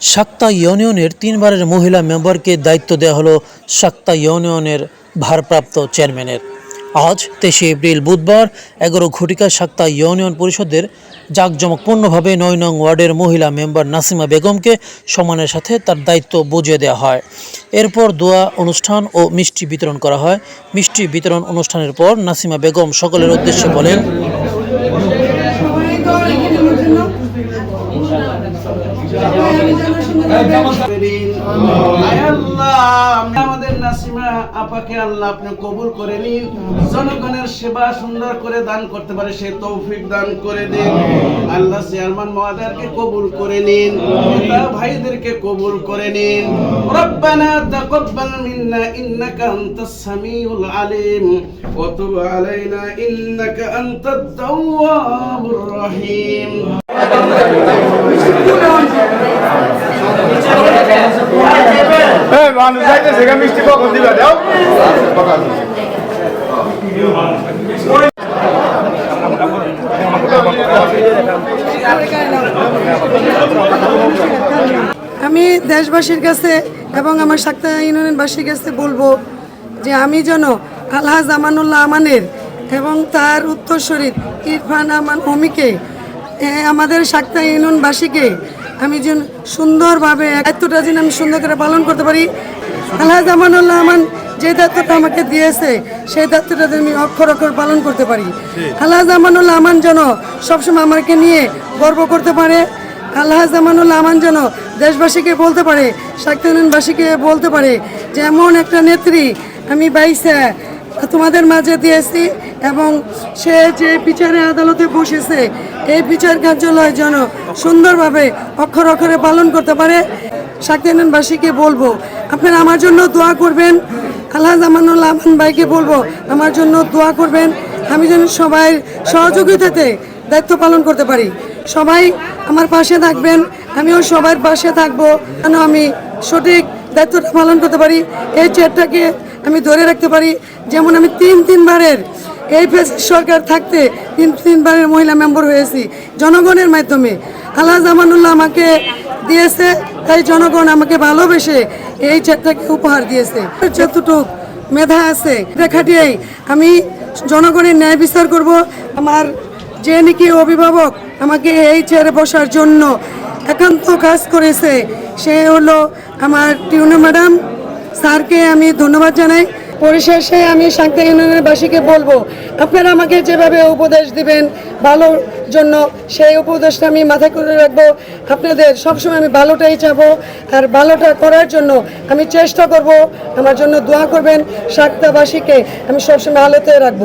সাক্তা ইউনিয়নের তিনবারের মহিলা মেম্বারকে দায়িত্ব দেওয়া হলো সাক্তা ইউনিয়নের ভারপ্রাপ্ত চেয়ারম্যানের। আজ তেইশে এপ্রিল বুধবার এগারো ঘটিকা সাক্তা ইউনিয়ন পরিষদের জাঁকজমকপূর্ণভাবে নয় নং ওয়ার্ডের মহিলা মেম্বার নাসিমা বেগমকে সম্মানের সাথে তার দায়িত্ব বুঝিয়ে দেওয়া হয়। এরপর দোয়া অনুষ্ঠান ও মিষ্টি বিতরণ করা হয়। মিষ্টি বিতরণ অনুষ্ঠানের পর নাসিমা বেগম সকলের উদ্দেশ্যে বলেন আমাদের নাসিমা আপাকে আল্লাহ আপনি কবুল করে নিন জনগণের সেবা সুন্দর করে দান করতে পারে সে তৌফিক দান করে দিন আল্লাহ চেয়ারম্যান মহাদারকে কবুল করে নিন ভাইদেরকে কবুল করে নিন রব্বানা তাকাব্বাল মিন্না ইন্নাকা আনতাস সামিউল আলিম ওয়া তুব আলাইনা ইন্নাকা আনতাত তাওয়াবুর রহিম এই মানুষ যাইতেছে গা মিষ্টি কখন দিবা, দাও। আমি দেশবাসীর কাছে এবং আমার সাক্তা ইউনিয়নবাসীর কাছে বলব যে আমি যেন আলহাজ আমানুল্লাহ আমানের এবং তার উত্তরসূরি ইরফান আমান অমিকে আমাদের সাক্তা ইউনিয়নবাসীকে আমি যেন সুন্দরভাবে দায়িত্বটা যেন আমি সুন্দর করে পালন করতে পারি। আলহাজ আমানুল্লাহ আমান যে দায়িত্বটা আমাকে দিয়েছে সেই দায়িত্বটা আমি অক্ষর অক্ষর পালন করতে পারি। আলহাজ আমানুল্লাহ আমান যেন সবসময় আমাকে নিয়ে গর্ব করতে পারে। আল্লাহ জামানুল আমান যেন দেশবাসীকে বলতে পারে শাক্তিবাসীকে বলতে পারে যে এমন একটা নেত্রী আমি বাইসে তোমাদের মাঝে দিয়েছি এবং সে যে বিচারে আদালতে বসেছে এই বিচার কার্যালয় যেন সুন্দরভাবে অক্ষর অক্ষরে পালন করতে পারে। শাক্তিবাসীকে বলব, আপনারা আমার জন্য দোয়া করবেন। আল্লাহ জামানুল আমান ভাইকে বলব, আমার জন্য দোয়া করবেন। আমি যেন সবাই সহযোগিতাতে দায়িত্ব পালন করতে পারি। সবাই আমার পাশে থাকবেন, আমিও সবার পাশে থাকব, যেন আমি সঠিক দায়িত্বটা পালন করতে পারি। এই চেয়ারটাকে আমি ধরে রাখতে পারি। যেমন আমি তিন, তিনবারের এই সরকার থাকতে তিন, তিনবারের মহিলা মেম্বার হয়েছি জনগণের মাধ্যমে। আল্লাহ জামানুল্লাহ আমাকে দিয়েছে। তাই জনগণ আমাকে ভালোবেসে এই চেয়ারটাকে উপহার দিয়েছে। যতটুক মেধা আছে, এটা খাটিয়েই আমি জনগণের ন্যায় বিচার করব। আমার যে নাকি অভিভাবক আমাকে এই চেয়ারে বসার জন্য একান্ত কাজ করেছে, সে হলো আমার টিউনো ম্যাডাম। স্যারকে আমি ধন্যবাদ জানাই। পরিশেষে আমি শান্তি ইউনিয়নের বাসীকে বলব, আপনারা আমাকে যেভাবে উপদেশ দিবেন ভালোর জন্য সেই উপদেশটা আমি মাথায় করে রাখব। আপনাদের সবসময় আমি ভালোটাই চাবো আর ভালোটা করার জন্য আমি চেষ্টা করব। আমার জন্য দোয়া করবেন সাক্তাবাসীকে। আমি সবসময় আলোতে রাখব।